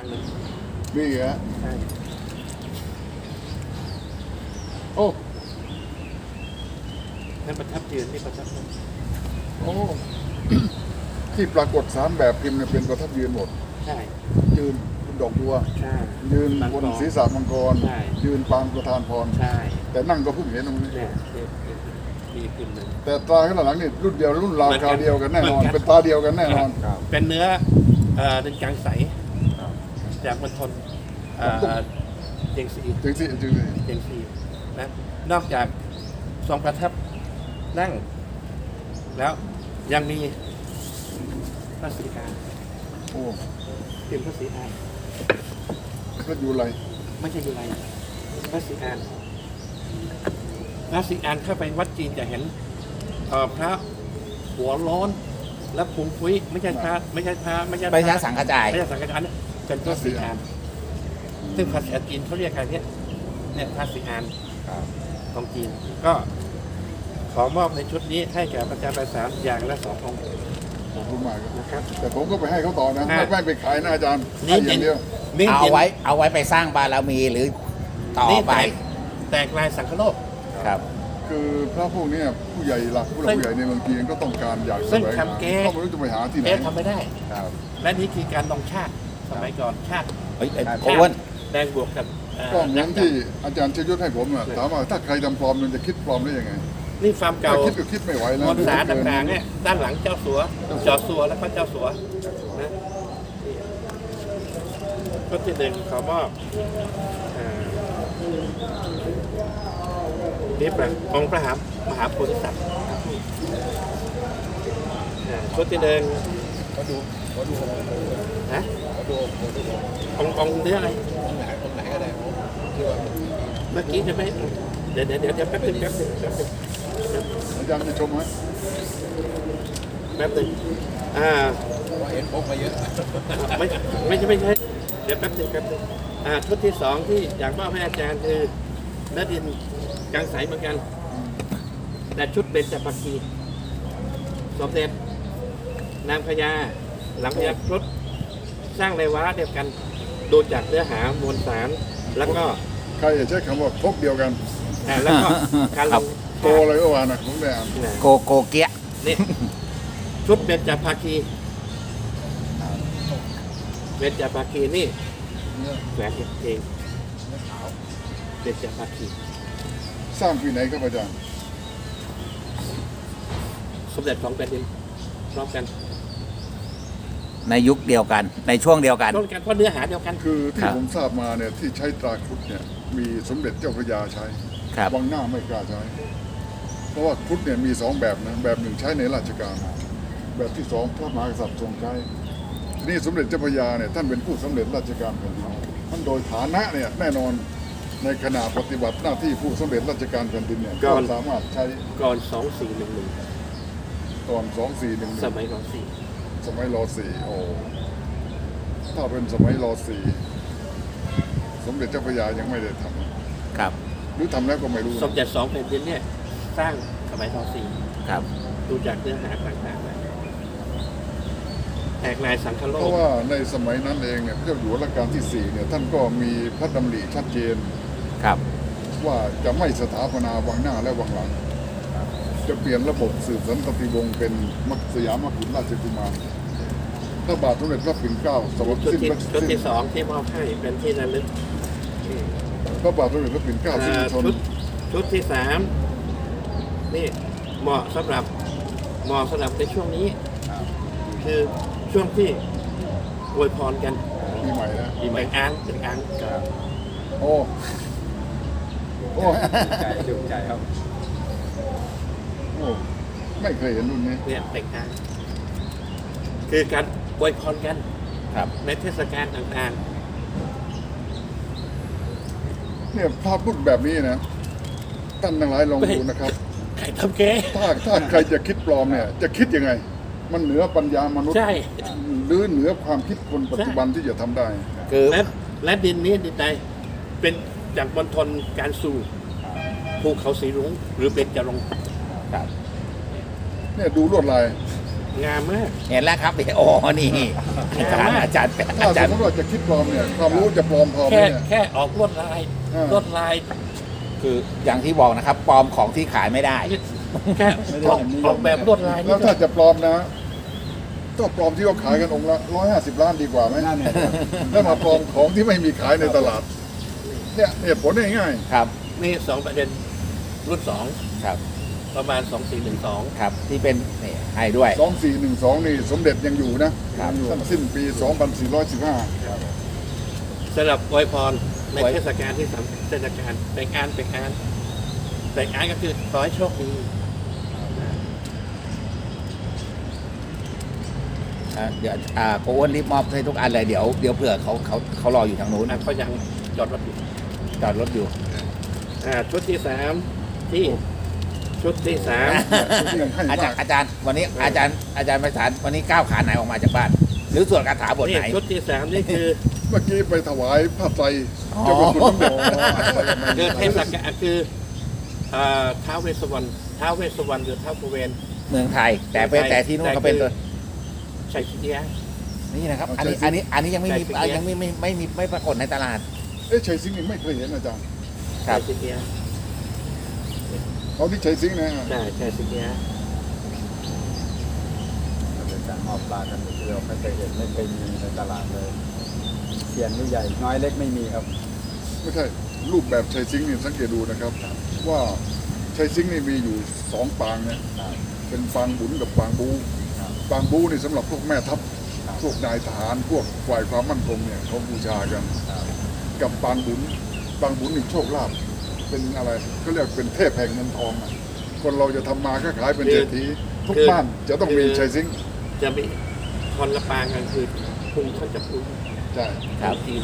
อันหนึ่งนี่ฮะใช่โอ้นั่นประทับยืนนี่ประทับนั่งโอ้ที่ปรากฏสามแบบพิมพ์เนี่ยเป็นประทับยืนหมด ใช่ ยืนบนดอกบัว ใช่ ยืนมังบกนรศีรษะมังกร ใช่ ยืนปางประธานพร ใช่แต่นั่งก็เพิ่งเห็นตรงนี้ เนี่ยเนี่ยเนี่ยมีพิมพ์หนึ่ง แต่ตราข้างหลังนี่รุ่นเดียวรุ่นราวเหมือนคกัรานวเดียวกันแน่นอน เหมือนกัน เป็นตาเดียวกันแน่นอน เป็นเนื้อเอ่อเป็นกลางใส จากมณฑลเอ่อเจียงซีจริงสิจริงสิเจียงซีนะนอกจากทรงประทับนั่ง แล้วยังมีพระศรีอานโอ้พิมพ์พระศรีอานก็อยู่ไรไม่ใช่ยูไรพระศรีอานพระศรีอานเข้าไปวัดจีนจะเห็นเอ่อพระหัวร้อนและพุงพุ้ยไม่ใช่พระไม่ใช่พระไม่ใช่พไประช้าสังกระจายไม่ใช่สังกัดนะ เป็นพระศรีอานซึ่งภาษาจีนเขาเรียกอะไรเนี่ยเนี่ยพระศรีอานของจีนก็ขอมอบในชุดนี้ให้แก่ประจารประสานอย่างละสององค์ขอบคุณมากครับนะครับแต่ผมก็ไปให้เขาต่อนะอ่าไม่ไม่ไปขายนะอาจารย์นี่ให้อย่างเดียวนี่เอาไว้เอาไว้ไปสร้างบารมีหรือต่อนี่ไปแตกแตกลายสังคโลกครับ คือพระพวกเนี้ยผู้ใหญ่หลักผู้หลักผู้ใหญ่ในเมืองจีนก็ต้องการอยากซึ่งแสวงหาทำแก้ก็ไม่รู้จะไปหาที่ไหนเอ๊ะทำไม่ได้ครับและนี่คือการลงชาติ สมัยก่อนชาติเฮ้ยไอ้ชาติโอ้วนแดงบวกกับเอ่อก็เหมือนที่อาจารย์ชยุทธให้ผมอะถามว่าถ้าใครทำปลอมมันจะคิดปลอมได้ยังไงนี่ฟาร์มเก่า ถ้าคิดก็คิดไม่ไหวแล้วมนต์สารต่างๆเนี่ยด้านหลังเจ้าสัวจอสัวแล้วก็เจ้าสัวนะก็ที่หนึ่งขอมอบอ่านี่เป็นองค์พระหามหาโพธิสัตว์อ่าชุดที่หนึ่ง ฮะองค์องค์เนื้ออะไรเมื่อกี้จะไม่เดี๋ยวเดี๋ยวเดี๋ยวเดี๋ยวแป๊บนึงแป๊บนึงแป๊บนึงอาจารย์จะชมไหมแป๊บนึงอ่าเห็นพกมาเยอะไม่ไม่ใช่ไม่ใช่เดี๋ยวแป๊บนึงแป๊บนึงอ่าชุดที่สองที่อยากมอบให้อาจารย์คือเนื้อดินกลางใสเหมือนกัน แต่ชุดเบญจปักคีสมเด็จ นางพญาหลังพญาครุฑสร้างในวาระเดียวกันดูจากเนื้อหามวลสารแล้วก็ใครจะใช้คำว่าพกเดียวกันอ่าแล้วก็การลงโกอะไรก็ว่านะผมได้อ่านนะโกโกเกียะนี่ชุดเบญจภาคีเบญจภาคีนี่แหวนเองเบญจภาคีสร้างปีไหนครับอาจารย์สมเด็จของแผ่นดินพร้อมกัน ในยุคเดียวกัน ในช่วงเดียวกันพร้อมกันเพราะเนื้อหาเดียวกัน คือที่ครับ ผมทราบมาเนี่ยที่ใช้ตราครุฑเนี่ยมีสมเด็จเจ้าพระยาใช้ครับ วังหน้าไม่กล้าใช้ เพราะว่าครุฑเนี่ยมีสองแบบนะแบบหนึ่งใช้ในราชการ แบบที่สองพระมหากษัตริย์ทรงใช้นี่สมเด็จเจ้าพระยาเนี่ยท่านเป็นผู้สำเร็จราชการแผ่นดินท่านโดยฐานะเนี่ยแน่นอนในขณะปฏิบัติหน้าที่ผู้สำเร็จราชการแผ่นดินเนี่ยก่ก็อนสามารถใช้ก่อนสองสี่หนึ่งหนึ่งก่อนสองสี่หนึ่งสมัยก่อนสี่ สมัยรอสี่โอ้ถ้าเป็นสมัยรอสี่สมเด็จเจ้าพระยายังไม่ได้ทำครับหรือทำแล้วก็ไม่รู้สมเด็จสองแผ่นดินเนี่ยสร้างสมัยรอสี่ครับ ดูจากเนื้อหาต่างๆนะแตกลายสังคโลเพกราะว่าในสมัยนั้นเองเนี่ยพระเจ้าอยู่หัวรัชกาลที่สี่เนี่ยท่านก็มีพระดำริชัดเจนครับ ว่าจะไม่สถาปนาวังหน้าและวังหลัง จะเปลี่ยนระบบสืบสันตติวงศ์เป็นมัคสยามกุฎราชกุมารพระบาทสมเด็จพระปิ่นเกล้าสวรรคชุดสิ้นที่พระชุดสิ้นที่สองที่มอบให้เป็นที่ระลึกอืมพระบาทสมเด็จพระปิ่นเกล้าสิ้นเอ่อชนชุดชุดที่สามนี่เหมาะสำหรับเหมาะสำหรับในช่วงนี้ คือช่วงที่อวยพรกันปีใหม่นะปีใหม่อ้างเป็นอ้างโอ้โอ้ใจจุใจครับโอ้ไม่เคยเห็นรุ่นนี้ เนี่ยเป็นอ้างคือการอวยพรกันครับ ในเทศกาลต่างเนี่ยภาพรุ่นแบบนี้นะท่านทั้งหลายลองดูนะครับๆใครทำแกถ้าถ้าใครจะคิดปลอมเนี่ย จะคิดยังไง มันเหนือปัญญามนุษย์ใช่ หรือเหนือความคิดคนปัจจุบันที่จะทำได้ คือและและดินนี้ดินใดเป็นจากมณฑลการสู่ภูเขาสีรุ้งหรือเป็นจรงค์ ครับ เนี่ยดูลวดลาย งามมาก เห็นแล้วครับโอ้นี่อาจารย์อาจารย์ถ้าอาสจารมย์มติว่าจะคิดปลอมเนี่ยความรู้จะปลอมพอไหมแค่เนี่ยแค่ออกลวดลายอ่าลวดลายคืออย่างที่บอกนะครับปลอมของที่ขายไม่ได้ แค่ออกออกแบบลวดลายแล้วถ้าจะปลอมนะต้องปลอมที่เขาขายกันองค์ละร้อยห้าสิบล้านดีกว่าไหมแล้วมาปลอมของที่ไม่มีขายในตลาด เนี่ยเหตุผลง่ายครับ นี่สองประเด็นรุ่นสองครับ ประมาณสองสี่หนึ่งสองครับ ที่เป็นนี่ให้ด้วยๆสองสี่หนึ่งสองนี่สมเด็จยังอยู่นะครับท่านสิ้นปีสองพันสี่ร้อยสิบห้าสำหรับอวยพรในอวยเทศกาลที่สำเทศกาลเป็นงานเป็นงานเป็นงานก็คือขอให้โชคดีอะเดี๋ยวอ่าโกอ้วนรีบมอบให้ทุกอันเลยเดี๋ยวเดี๋ยวเผื่อเขาเขาเขารออยู่ทางนู้นนะเขายังจอดรถอยู่จอดรถอยู่อ่าชุดที่สามที่ ชุดที่สามยังให้อาจามารกย์อาจารย์วันนี้อาจารย์อาจารย์ไพศาลวันนี้ก้าวขาไหนออกมาจากบ้าน หรือสวดคาถาบทนี่ไหนชุดที่สามนี่คือเมื่อกี้ไปถวายผ้าไตรอ๋อเจ้าพระคุณสมเด็จคือเทศกาลคืออ่าท้าวเวสสวรรณท้าวเวสสวรรณหรือท้าวกุเวนเมืองไทย แต่เป็นแต่ที่นู่นก็เป็นตัวชัยชิเดียนี่นะครับ อันนี้อันนี้อันนี้ยังไม่มีใช่ยังไม่ไม่ไม่มีไม่ปรากฏในตลาดเอ๊ะชัยสิงห์นี่ไม่เคยเห็นอาจารย์ครับชัยชิเดีย เขาที่ชัยสิงห์นะ ใช่ชัยชิเดียเป็นการมอบปลากันเดียวไม่เคยเห็นไม่เคยมีในตลาดเลยเสียนนี่ใหญ่น้อยเล็กไม่มีครับ ไม่ใช่รูปแบบชัยสิงห์นี่สังเกตดูนะครับ ว่าชัยสิงห์นี่มีอยู่สองปางเนี่ยครับเป็นปางบุญกับปางบูครับปางบูนี่สำหรับพวกแม่ทัพครับ พวกนายทหารพวกฝ่ายความมั่นคงเนี่ยเขาบูชากัน ครับ กับปางบุญปางบุญนี่โชคลาภ เป็นอะไรเขาเรียกเป็นเทพแห่งเงินทองอะคนเราจะทำมาค้าขายเป็นเศรษฐีทุกบ้านจะต้องมีชัยสิงห์จะมีคนละปางกันคือพุงเขาจะพุงใช่ครับจีน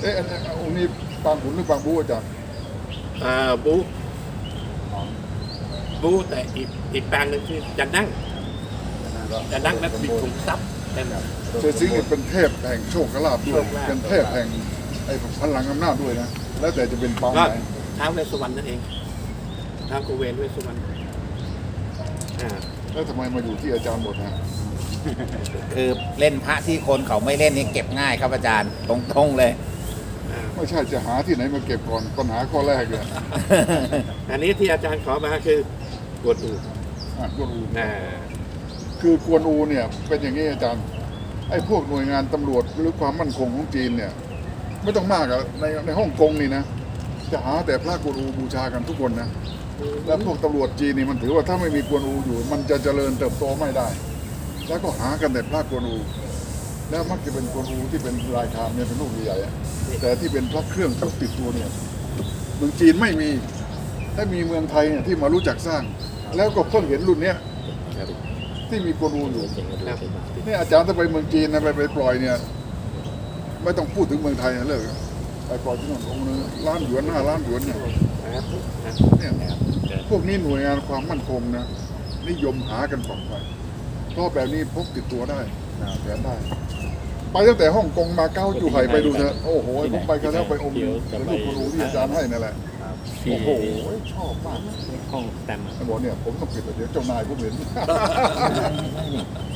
เอ๊ะอันนี้องค์นี้ปางบุญหรือปางบูอาจารย์อ่าบูบูแต่อีกอีกปางหนึงคือจะนั่งจะนั่งแล้วมีถุงซับเต็ม ชัยสิงห์นี่เป็นเทพแห่งโชคลาภด้วยโชคลาภเป็นเทพแห่งไอ้พลังอำนาจด้วยนะ แล้วแต่จะเป็นปางก็ไหนท้าวเวสสวรรณนั่นเองท้าวกุเวนเวสสวรรณอ่าแล้วทำไมมาอยู่ที่อาจารย์หมดฮะคือเล่นพระที่คนเขาไม่เล่นนี่เก็บง่ายครับอาจารย์ตรงๆเลย อ่าไม่ใช่จะหาที่ไหนมาเก็บก่อนปัญหาข้อแรกเลยอันนี้ที่อาจารย์ขอมาคือกวดอูอะกวนอูอ่าคือกวนอูเนี่ยเป็นอย่างนี้อาจารย์ไอ้พวกหน่วยงานตำรวจหรือความมั่นคงของจีนเนี่ย ไม่ต้องมากอะในในฮ่องกงนี่นะ จะหาแต่พระกวนอูบูชากันทุกคนนะ แล้วพวกตำรวจจีนนี่มันถือว่าถ้าไม่มีกวนอูอยู่ มันจะเจริญเติบโตไม่ได้ แล้วก็หากันแต่พระกวนอู แล้วมักจะเป็นกวนอูที่เป็นลายคามเนี่ยเป็นลูกใหญ่ๆอะแต่ที่เป็นพระเครื่องพกติดตัวเนี่ยเมืองจีนไม่มีถ้ามีเมืองไทยเนี่ยที่มารู้จักสร้าง แล้วก็เพิ่งเห็นรุ่นเนี้ยที่มีกวนอูอยู่ครับเนี่ยอาจารย์ถ้าไปเมืองจีนนะไปไปปล่อยเนี่ย ไม่ต้องพูดถึงเมืองไทยนะเลิกอะไปปล่อยที่นู่นองค์นึงล้านหยวนห้าล้านหยวนเนี่ยครับครับเนี่ยพวกนี้หน่วยงานความมั่นคงนะนิยมหากันฝังไปเพราะแบบนี้พกติดตัวได้แขวนได้ไปตั้งแต่ฮ่องกงมาเก้าจูไห่ไปดูเถอะโอ้โหผมไปกันแล้วไปองค์หนึงเป็นรูปกวนอูที่อาจารย์ให้นั่นแหละโอ้โหชอบมากห้องแต้มไอ้บอกเนี่ยผมต้องปิดเลยเดี๋ยวเจ้านายผมเห็น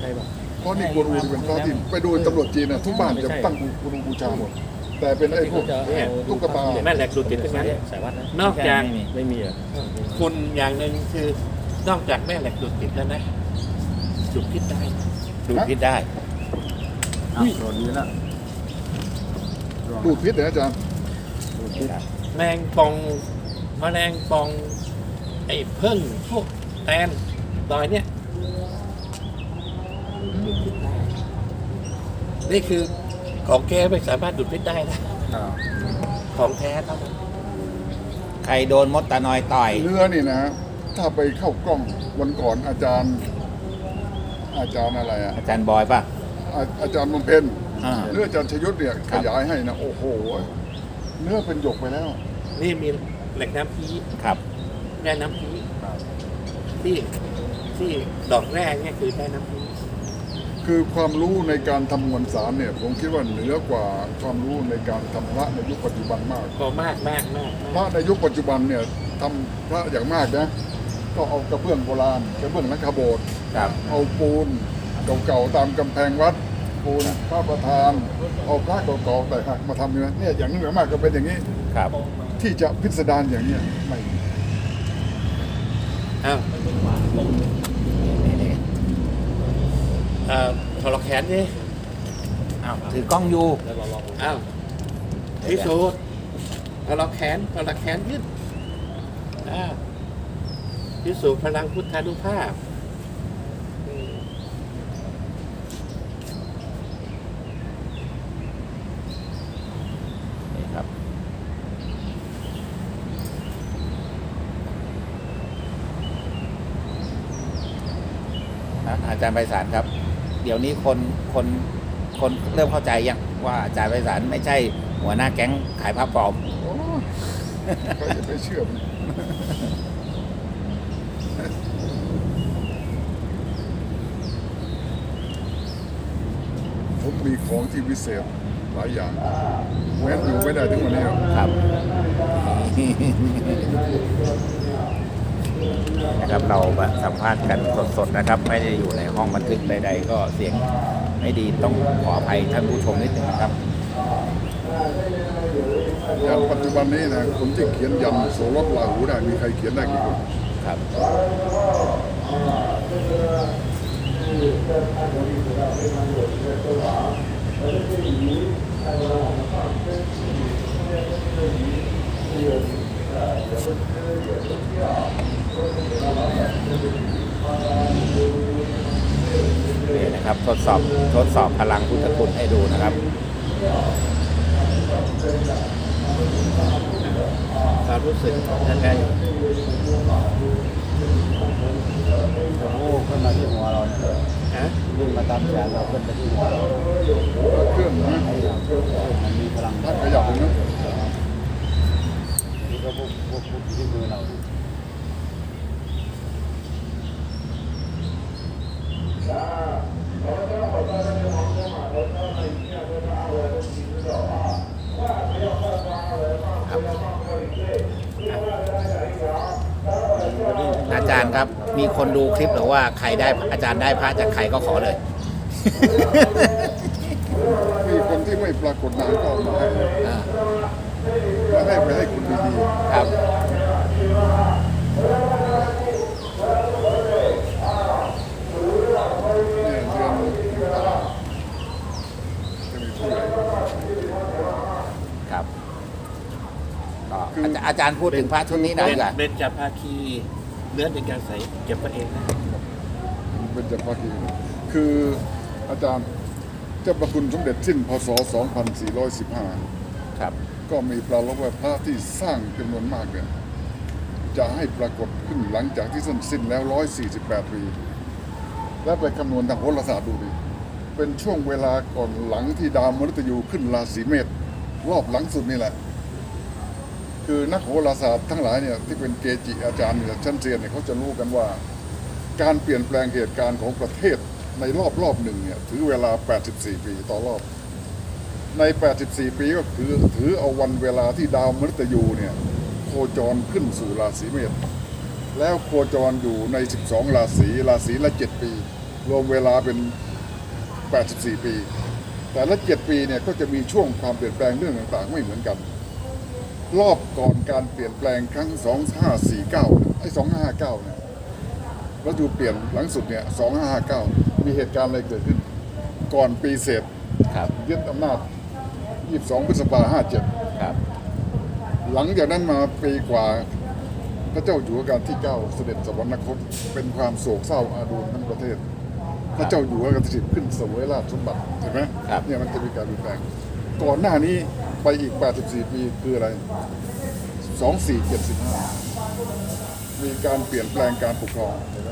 ใช่ป่ะ เพราะนี่กวนอูนี่เป็นพระที่ไปดูตำรวจจีนนะทุกบ้านจะตั้งกวนอูบูชาหมด แต่เป็นไอ้พวกตุ๊กตาแม่เหล็กดูดติดทั้งนั้นสายวัดนะนอกจากไม่มีอะคุณอย่างหนึ่งคือนอกจากแม่เหล็กดูดติดแล้วนะดูดพิษได้ดูดพิษได้อ้าวโดนนี้ละดูดพิษเหรออาจารย์แมงปองแมลงปอง ไอ้เพิ่งพวกแตนดอยเนี่ยดูดพิษได้ นี่คือของแกไม่สามารถดูดพิษได้นะครับของแท้เท่านั้นใครโดนมดตะนอยต่อย เนื้อนี่นะ ถ้าไปเข้ากล้องวันก่อนอาจารย์ อาจารย์อะไรอะอาจารย์บอยป่ะ อาอาจารย์มงเพนอ่า เนื้ออาจารย์ชยุทธเนี่ยครัขบยายให้นะ โอ้โห เนื้อเป็นหยกไปแล้ว นี่มีเหล็กน้ำพีครับได้น้ำพีที่ที่ดอกแรกเนี่ยคือได้น้ำพี คือความรู้ในการทำมวลสารเนี่ยผมคิดว่าเหนือกว่าความรู้ในการทำพระในยุคปัจจุบันมากก็มากมากมากพระในยุคปัจจุบันเนี่ยทำพระอย่างมากนะก็เอากระเบื้องโบราณกระเบื้องนักขโบสถ์ครับ เอาปูนเก่าๆตามกำแพงวัด ปูนพระประธาน เอาพระเก่าๆแต่หักมาทำเนี่ยเนี่ยอย่างนี้เหมือนมากก็เป็นอย่างนี้ครับที่จะพิสดารอย่างเนี้ยไม่มี อ้าวนี่นี่ เอ่อถอดแขนดิอ้าวถือกล้องอยู่อ้าวพิสูจน์ถอดแขนถอดแขนยืดอ้าวพิสูจน์พลังพุทธานุภาพอืมนี่ครับนะอาจารย์ไพศาลครับ เดี๋ยวนี้คนคนคนเริ่มเข้าใจยังว่าอาจารย์ไพศาลไม่ใช่หัวหน้าแก๊งขายผ้าปลอมโอ้ใครจะไปเชื่อมันผมมีของที่วิเศษหลายอย่างแม้อยู่ไม่ได้ถึงวันนี้ครับ ครับ นะครับเรามาสัมภาษณ์กันสดๆนะครับ ไม่ได้อยู่ในห้องบันทึกใด ๆ ก็เสียงไม่ดีต้องขออภัยท่านผู้ชมนิดหนึ่งนะครับยันปัจจุบันนี้นะคนที่เขียนยันโสรถลาหูได้มีใครเขียนได้กี่คนครับ นี่นะครับทดสอบทดสอบพลังพุทธคุณให้ดูนะครับความรู้สึกยังไงโอ้ขึ้นมาที่หัวเราเนี่ยฮะวิ่งมาตามแขนเราขึ้นไปที่หัวเราเครื่องนะมันมีพลังถ้าขยับอย่างนี้นี่ก็พวกพวกพวกที่มือเราเนี่ย อาจารย์ครับ มีคนดูคลิปหรือว่าใครได้อาจารย์ได้พระจากใครก็ขอเลย มีคนที่ไม่ปรากฏนามก็เอามาให้อ่ามาให้ไปให้คุณดีครับ ๆเนี่ยเดือนจะมีผู้ใหญ่ ครับ ก็อาจารย์อาจารย์พูดถึงพระชุดนี้หน่อยดีกว่าเบญจภาคีเนื้อในการใส่เก็บไว้เองนะเป็นจภาคีคืออาจารย์เจ้าประคุณสมเด็จสิ้นพศ 2415 ครับ ก็มีปรารภว่าพระที่สร้างจำนวนมากเนี่ยจะให้ปรากฏขึ้นหลังจากที่สิ้นสิ้นแล้ว 148 ปี และไปคำนวณทางโหราศาสตร์ดูดิเป็นช่วงเวลาก่อนหลังที่ดาวมฤตยูขึ้นราศีเมษรอบหลังสุดนี่แหละ คือนักโหราศาสตร์ทั้งหลายเนี่ยที่เป็นเกจิอาจารย์เนี่ยชั้นเซียนเนี่ยเขาจะรู้กันว่า การเปลี่ยนแปลงเหตุการณ์ของประเทศในรอบรอบหนึ่งเนี่ยถือเวลา 84 ปีต่อรอบ ใน 84 ปีก็คือถือเอาวันเวลาที่ดาวมฤตยูเนี่ยโคจรขึ้นสู่ราศีเมษแล้วโคจรอยู่ใน 12 ราศีราศีละ 7 ปี รวมเวลาเป็น 84 ปี แต่ละ 7 ปีเนี่ยก็จะมีช่วงความเปลี่ยนแปลงเรื่องต่างๆ ไม่เหมือนกัน รอบก่อนการเปลี่ยนแปลงครั้ง 2549ไอ้2559เนี่ยแล้วดูเปลี่ยนหลังสุดเนี่ย2559 มีเหตุการณ์อะไรเกิดขึ้น ก่อนปีเศษครับยึดอำนาจ 22 พฤษภา57 ครับ หลังจากนั้นมาปีกว่าพระเจ้าอยู่หัวการที่9เสด็จสวรรคตเป็นความโศกเศร้าอาดูลทั้งประเทศ พระเจ้าอยู่หัวการที่10ขึ้นเสวยราชสมบัติเห็นไหมครับเนี่ยมันจะมีการเปลี่ยนแปลง ก่อนหน้านี้ ไปอีก 84 ปีคืออะไร 2475 มีการเปลี่ยนแปลงการปกครองเห็นไหม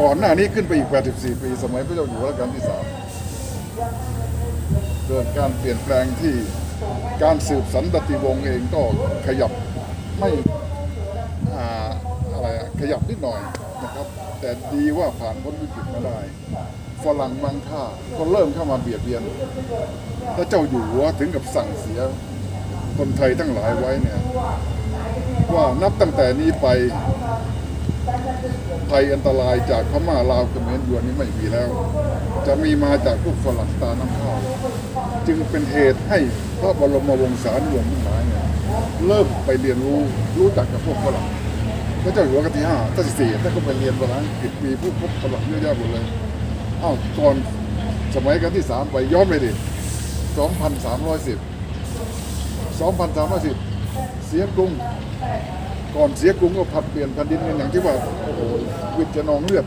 ก่อนหน้านี้ขึ้นไปอีก 84 ปี สมัยพระเจ้าอยู่หัวรัชกาลที่3เกิดการเปลี่ยนแปลงที่การสืบสันตติวงศ์เองก็ขยับไม่ออะไรขยับนิดหน่อยนะครับ แต่ดีว่าผ่านพ้นวิกฤตมาได้ ฝรั่งมังค่าก็เริ่มเข้ามาเบียดเบียนพระเจ้าอยู่หัวถึงกับสั่งเสียคนไทยทั้งหลายไว้เนี่ยว่านับตั้งแต่นี้ไปภัยอันตรายจากพม่าลาวเขมรยวนนี้ไม่มีแล้ว จะมีมาจากพวกฝรั่งตาน้ำข้าวจึงเป็นเหตุให้พระบรมวงศานุวงศ์ทั้งหลายเนี่ยเริ่มไปเรียนรู้รู้จักกับพวกฝรั่งพระเจ้าอยู่หัวกัที่ห้าท่านสี่ท่านก็ไปเรียนภาษาอังกฤษมีผู้พบฝรั่งเยอะแยะหมดเลย อ้าวก่อนสมัยกันที่สามไปย้อนไปดิสองพันสามร้อยสิบสองพันสามร้อยสิบเสียกรุง ก่อนเสียกรุงก็ผัดเปลี่ยนแผ่นดินกันอย่างที่ว่าโอ้โหวิจนองเลือด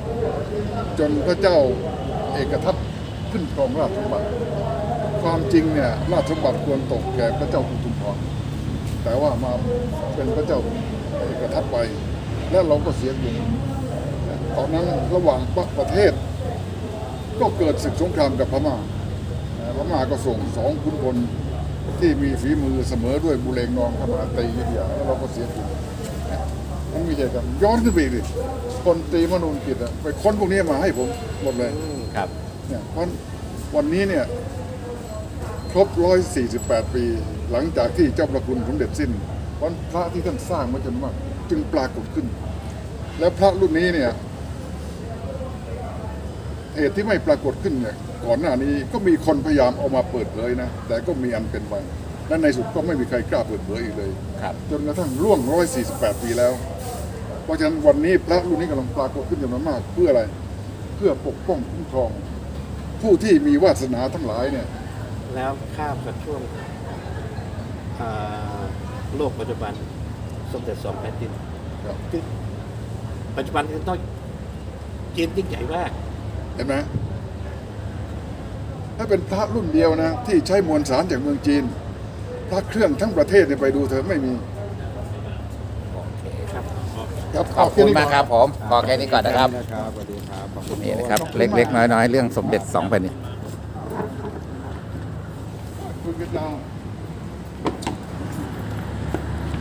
จนพระเจ้าเอกทัตขึ้นครองราชสมบัติ ความจริงเนี่ยราชสมบัติควรตกแก่พระเจ้าอุทุมพรแต่ว่ามาเป็นพระเจ้าเอกทัตไป และเราก็เสียกรุงตอนนั้นระหว่างประเทศ ก็เกิดศึกสงครามกับพม่าพม่าก็ส่งสองขุนพลที่มีฝีมือเสมอด้วยบุเรงนองเข้ามาตีอยุธยาแล้วเราก็เสียกรุงมันไม่ใช่กันย้อนขึ้นไปอีกดิคนตรีมนูนกิจอะไปค้นพวกนี้มาให้ผมหมดเลยครับเนี่ยเพราะวันนี้เนี่ยครบ 148 ปี หลังจากที่เจ้าประคุณสมเด็จสิ้นวันพระที่ท่านสร้างมาจนมากจึงปรากฏขึ้น แล้วพระรุ่นนี้เนี่ย เหตุที่ไม่ปรากฏขึ้นเนี่ยก่อนหน้านี้ก็มีคนพยายามเอามาเปิดเผยนะ แต่ก็มีอันเป็นไปและในสุดก็ไม่มีใครกล้าเปิดเผยอีกเลยครับจนกระทั่งล่วง 148 ปีแล้ว เพราะฉะนั้นวันนี้พระรุ่นนี้กำลังปรากฏขึ้นจำนวนมาก เพื่ออะไร เพื่อปกป้องคุ้มครอง ผู้ที่มีวาสนาทั้งหลายเนี่ย แล้วข้ามกับช่วงอ่าโลกปัจจุบัน สมเด็จสองแผ่นดินครับ คือปัจจุบันคือต้องจีนยิ่งใหญ่มาก เห็นไหมถ้าเป็นพระรุ่นเดียวนะ ที่ใช้มวลสารจากเมืองจีน พระเครื่องทั้งประเทศเนี่ยไปดูเถอะไม่มีโอเคครับครับขอบคุณมากครับผมพอแค่นี้ก่อนนะครับนะครับ สวัสดีครับขอบคุณนี่นะครับ เล็กๆ น้อยๆ เรื่องสมเด็จสองแผ่นดิน